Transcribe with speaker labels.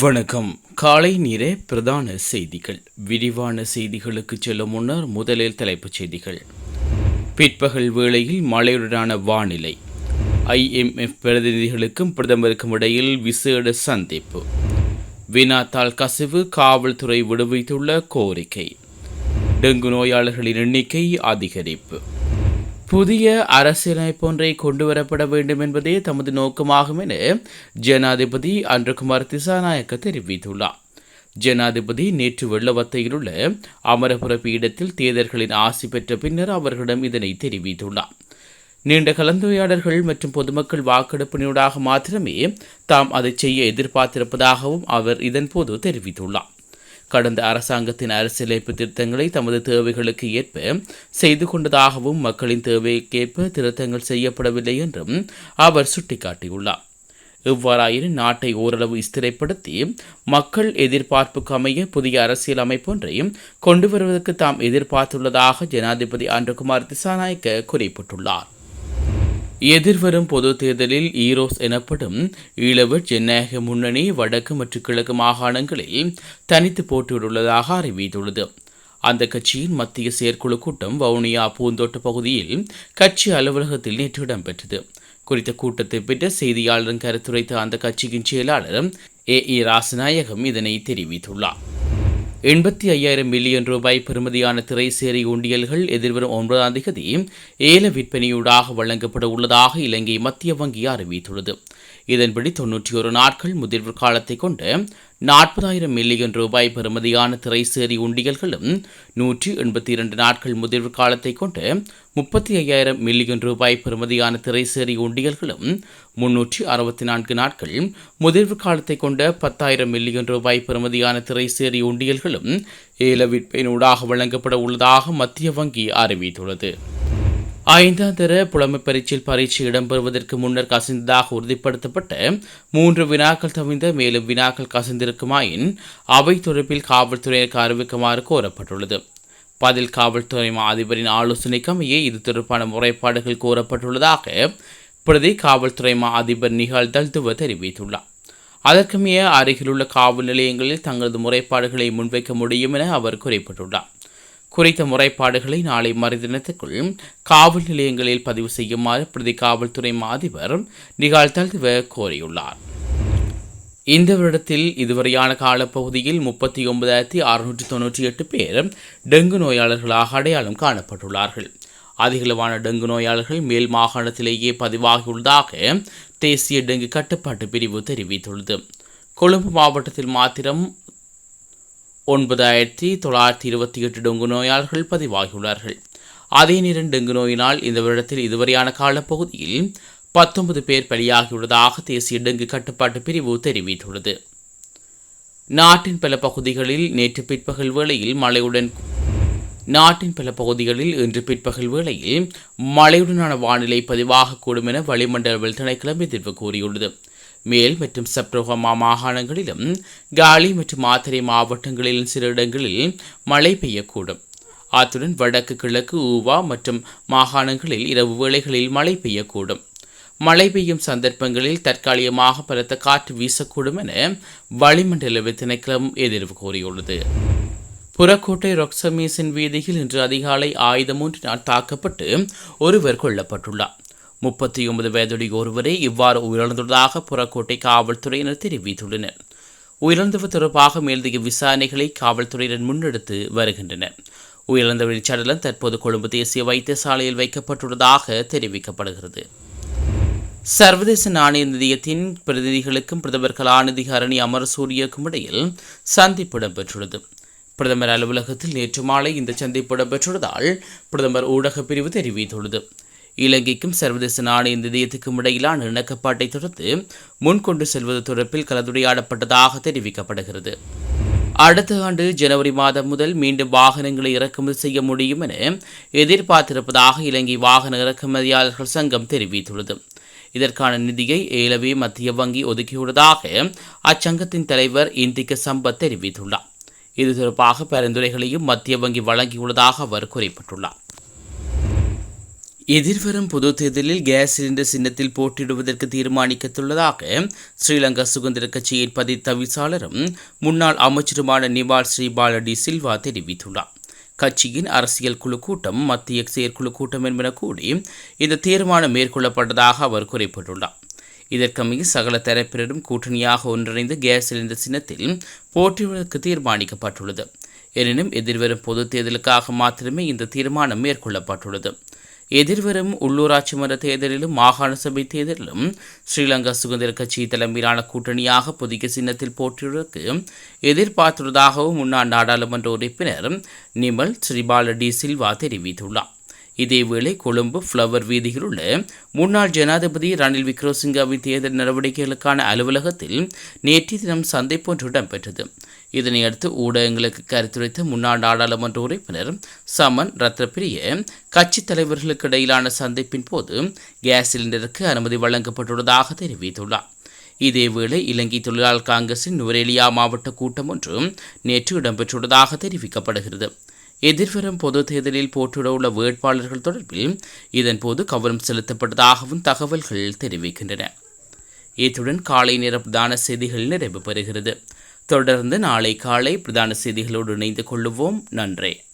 Speaker 1: வணக்கம். காலை நேர பிரதான செய்திகள். விரிவான செய்திகளுக்கு செல்லும் முன்னர் முதலில் தலைப்புச் செய்திகள். பிற்பகல் வேளையில் மழையுடனான வானிலை. ஐஎம்எஃப் பிரதிநிதிகளுக்கும் பிரதமருக்கும் இடையில் விசேட சந்திப்பு. வினாத்தாள் கசிவு காவல்துறை விடுவித்துள்ள கோரிக்கை. டெங்கு நோயாளர்களின் எண்ணிக்கை அதிகரிப்பு. புதிய அரசியலமைப்பொன்றை கொண்டுவரப்பட வேண்டும் என்பதே தமது நோக்கமாகும் என ஜனாதிபதி அன்றகுமார் திசாநாயக்க தெரிவித்துள்ளார். ஜனாதிபதி நேற்று வெள்ளவத்தையில் உள்ள அமரபுர பீடத்தில் தேர்தல்களின் ஆசி பெற்ற பின்னர் அவர்களிடம் இதனை தெரிவித்துள்ளார். நீண்ட கலந்துரையாடல்கள் மற்றும் பொதுமக்கள் வாக்கெடுப்பினூடாக மாத்திரமே தாம் அதை செய்ய எதிர்பார்த்திருப்பதாகவும் அவர் இதன்போது தெரிவித்துள்ளார். கடந்த அரசாங்கத்தின் அரசியலமைப்பு திருத்தங்களை தமது தேவைகளுக்கு ஏற்ப செய்து கொண்டதாகவும் மக்களின் தேவைக்கேற்ப திருத்தங்கள் செய்யப்படவில்லை என்றும் அவர் சுட்டிக்காட்டியுள்ளார். இவ்வாறாயினும் நாட்டை ஓரளவு ஸ்திரைப்படுத்தி மக்கள் எதிர்பார்ப்புக்கு அமைய புதிய அரசியல் அமைப்பொன்றையும் கொண்டு வருவதற்கு தாம் எதிர்பார்த்துள்ளதாக ஜனாதிபதி அன்றகுமார் திசாநாயக்க குறிப்பிட்டுள்ளார். எதிர்வரும் பொது தேர்தலில் ஈரோஸ் எனப்படும் ஈழவர் ஜனநாயக முன்னணி வடக்கு மற்றும் கிழக்கு மாகாணங்களில் தனித்து போட்டியிடுள்ளதாக அறிவித்துள்ளது. அந்த கட்சியின் மத்திய செயற்குழு கூட்டம் வவுனியா பூந்தோட்ட பகுதியில் கட்சி அலுவலகத்தில் நேற்று இடம்பெற்றது. குறித்த கூட்டத்தை பெற்ற செய்தியாளரின் கருத்துரைத்த அந்த கட்சியின் செயலாளர் ஏ. இ ராசநாயகம் இதனை தெரிவித்துள்ளார். எண்பத்தி ஐயாயிரம் மில்லியன் ரூபாய் பெறுமதியான திரைசேரி உண்டியல்கள் எதிர்வரும் ஒன்பதாம் தேதி ஏல விற்பனையூடாக வழங்கப்பட உள்ளதாக இலங்கை மத்திய வங்கி அறிவித்துள்ளது. இதன்படி தொன்னூற்றி ஒரு நாட்கள் முதிர்வு காலத்தை கொண்டு நாற்பதாயிரம் மில்லியன் ரூபாய் பெறுமதியான திரைசேரி உண்டியல்களும் நூற்றி எண்பத்தி இரண்டு நாட்கள் முதிர்வு காலத்தை கொண்டு முப்பத்தி ஐயாயிரம் மில்லியன் ரூபாய் பெறுமதியான திரைசேரி உண்டியல்களும் முன்னூற்றி அறுபத்தி நான்கு நாட்கள் முதிர்வு காலத்தை கொண்ட பத்தாயிரம் மில்லியன் ரூபாய் பெறுமதியான திரைசேரி உண்டியல்களும் ஏல விற்பனையூடாக வழங்கப்பட உள்ளதாக மத்திய வங்கி அறிவித்துள்ளது. ஐந்தாம் தர புலமை பரீட்சையில் பரீட்சை இடம்பெறுவதற்கு முன்னர் கசிந்ததாக உறுதிப்படுத்தப்பட்ட மூன்று வினாக்கள் தவிர்ந்த மேலும் வினாக்கள் கசிந்திருக்குமாயின் அவை தொடர்பில் காவல்துறையினருக்கு அறிவிக்குமாறு கோரப்பட்டுள்ளது. பதில் காவல்துறை அதிபரின் ஆலோசனைக்கு அமைய இது தொடர்பான முறைப்பாடுகள் கோரப்பட்டுள்ளதாக பிரதி காவல்துறை மா அதிபர் நிகால் தல்துவ தெரிவித்துள்ளார். அதற்குமைய அருகிலுள்ள காவல் நிலையங்களில் தங்களது முறைப்பாடுகளை முன்வைக்க முடியும் என அவர் குறிப்பிட்டுள்ளார். குறித்த முறைப்பாடுகளை நாளை மறுதினத்துக்குள் காவல் நிலையங்களில் பதிவு செய்யுமாறு பிரதி காவல்துறை அதிபர் நிகாழ்த்தல்வ கோரியுள்ளார். இந்த வருடத்தில் இதுவரையான காலப்பகுதியில் முப்பத்தி ஒன்பதாயிரத்தி அறுநூற்றி தொன்னூற்றி எட்டு பேர் டெங்கு நோயாளர்களாக அடையாளம் காணப்பட்டுள்ளார்கள். அதிகளவான டெங்கு நோயாளர்கள் மேல் மாகாணத்திலேயே பதிவாகியுள்ளதாக தேசிய டெங்கு கட்டுப்பாட்டு பிரிவு தெரிவித்துள்ளது. கொழும்பு மாவட்டத்தில் மாத்திரம் ஒன்பதாயிரத்தி தொள்ளாயிரத்தி இருபத்தி எட்டு டெங்கு நோயாளர்கள் பதிவாகியுள்ளார்கள். அதே நேரம் டெங்கு நோயினால் இந்த வருடத்தில் இதுவரையான காலப்பகுதியில் பத்தொன்பது பேர் பலியாகியுள்ளதாக தேசிய டெங்கு கட்டுப்பாட்டு பிரிவு தெரிவித்துள்ளது. நாட்டின் பல பகுதிகளில் நேற்று பிற்பகல் வேளையில் மழையுடன் நாட்டின் பல பகுதிகளில் இன்று பிற்பகல் வேளையில் மழையுடனான வானிலை பதிவாகக்கூடும் என வளிமண்டல திணைக்களம் எதிர்ப்பு கூறியுள்ளது. மேல் மற்றும் சப்ரோகமா மாகாணங்களிலும் காலி மற்றும் மாத்தரை மாவட்டங்களிலும் சில இடங்களில் மழை பெய்யக்கூடும். அத்துடன் வடக்கு கிழக்கு ஊவா மற்றும் மாகாணங்களில் இரவு வேளைகளில் மழை பெய்யக்கூடும். மழை பெய்யும் சந்தர்ப்பங்களில் தற்காலிகமாக பலத்த காற்று வீசக்கூடும் என வளிமண்டல திணைக்களம் எதிர்வு கூறியுள்ளது. புறக்கோட்டை ரொக்சமீசின் வீதியில் இன்று அதிகாலை ஆயுதம் ஒன்றினால் தாக்கப்பட்டு ஒருவர் கொல்லப்பட்டுள்ளார். முப்பத்தி ஒன்பது வயதுடைய ஒருவரே இவ்வாறு உயிரிழந்துள்ளதாக புறக்கோட்டை காவல்துறையினர் தெரிவித்துள்ளனர். உயிரிழந்தவர் தொடர்பாக மேலதிக விசாரணைகளை காவல்துறையினர் முன்னெடுத்து வருகின்றனர். உயிரிழந்தவரின் சடலம் தற்போது கொழும்பு தேசிய வைத்தியசாலையில் வைக்கப்பட்டுள்ளதாக தெரிவிக்கப்படுகிறது. சர்வதேச நாணய நிதியத்தின் பிரதிநிதிகளுக்கும் பிரதமர் கலாநிதி ஹரணி அமரசூரியக்கும் இடையில் சந்திப்பு இடம்பெற்றுள்ளது. பிரதமர் அலுவலகத்தில் நேற்று மாலை இந்த சந்திப்பு இடம்பெற்றுள்ளதால் பிரதமர் ஊடகப் பிரிவு தெரிவித்துள்ளது. இலங்கைக்கும் சர்வதேச நாணய நிதியத்துக்கும் இடையிலான இணக்கப்பாட்டை தொடர்ந்து முன்கொண்டு செல்வது தொடர்பில் கலந்துரையாடப்பட்டதாக தெரிவிக்கப்படுகிறது. அடுத்த ஆண்டு ஜனவரி மாதம் முதல் மீண்டும் வாகனங்களை இறக்குமதி செய்ய முடியும் என எதிர்பார்த்திருப்பதாக இலங்கை வாகன இறக்குமதியாளர்கள் சங்கம் தெரிவித்துள்ளது. இதற்கான நிதியை ஏலவே மத்திய வங்கி ஒதுக்கியுள்ளதாக அச்சங்கத்தின் தலைவர் இந்திக்க சம்பத் தெரிவித்துள்ளார். இது தொடர்பாக பரிந்துரைகளையும் மத்திய வங்கி வழங்கியுள்ளதாக அவர் குறிப்பிட்டுள்ளார். எதிர்வரும் பொது தேர்தலில் கேஸ் சிலிண்டர் சின்னத்தில் போட்டியிடுவதற்கு தீர்மானிக்கத்துள்ளதாக ஸ்ரீலங்கா சுதந்திர கட்சியின் பதி தவிசாளரும் முன்னாள் அமைச்சருமான நிவால் ஸ்ரீபாலடி சில்வா தெரிவித்துள்ளார். கட்சியின் அரசியல் குழு கூட்டம் மத்திய செயற்குழு கூட்டம் என்பன கூடி இந்த தீர்மானம் மேற்கொள்ளப்பட்டதாக அவர் குறிப்பிட்டுள்ளார். இதற்கமைய சகல தரப்பினரும் கூட்டணியாக ஒன்றிணைந்து கேஸ் சிலிண்டர் சின்னத்தில் போட்டியிடுவதற்கு தீர்மானிக்கப்பட்டுள்ளது. எனினும் எதிர்வரும் பொது தேர்தலுக்காக மாத்திரமே இந்த தீர்மானம் மேற்கொள்ளப்பட்டுள்ளது. எதிர்வரும் உள்ளூராட்சி மன்ற தேர்தலிலும் மாகாண சபை தேர்தலிலும் ஸ்ரீலங்கா சுதந்திர கட்சி தலைமையிலான கூட்டணியாக புதிய சின்னத்தில் போட்டியிடுவதற்கு எதிர்பார்த்துள்ளதாகவும் முன்னாள் நாடாளுமன்ற உறுப்பினர் நிமல் ஸ்ரீபால டி சில்வா தெரிவித்துள்ளார். இதேவேளை கொழும்பு ஃப்ளவர் வீதியில் உள்ள முன்னாள் ஜனாதிபதி ரணில் விக்ரமசிங்காவின் தேர்தல் நடவடிக்கைகளுக்கான அலுவலகத்தில் நேற்று தினம் சந்திப்பு ஒன்று இடம்பெற்றது. இதனையடுத்து ஊடகங்களுக்கு கருத்துரைத்த முன்னாள் நாடாளுமன்ற உறுப்பினர் சமன் ரத்னப்பிரிய கட்சி தலைவர்களுக்கு இடையிலான சந்திப்பின் போது கேஸ் சிலிண்டருக்கு அனுமதி வழங்கப்பட்டுள்ளதாக தெரிவித்துள்ளார். இதேவேளை இலங்கை தொழிலாளர் காங்கிரசின் நுவரேலியா மாவட்ட கூட்டம் ஒன்று நேற்று இடம்பெற்றுள்ளதாக தெரிவிக்கப்படுகிறது. எதிர்வரும் பொது தேர்தலில் போட்டியிட உள்ள வேட்பாளர்கள் தொடர்பில் இதன்போது கவனம் செலுத்தப்பட்டதாகவும் தகவல்கள் தெரிவிக்கின்றன. இத்துடன் காலை நேர பிரதான செய்திகள் நிறைவு பெறுகிறது. தொடர்ந்து நாளை காலை பிரதான செய்திகளோடு இணைந்து கொள்ளுவோம். நன்றி.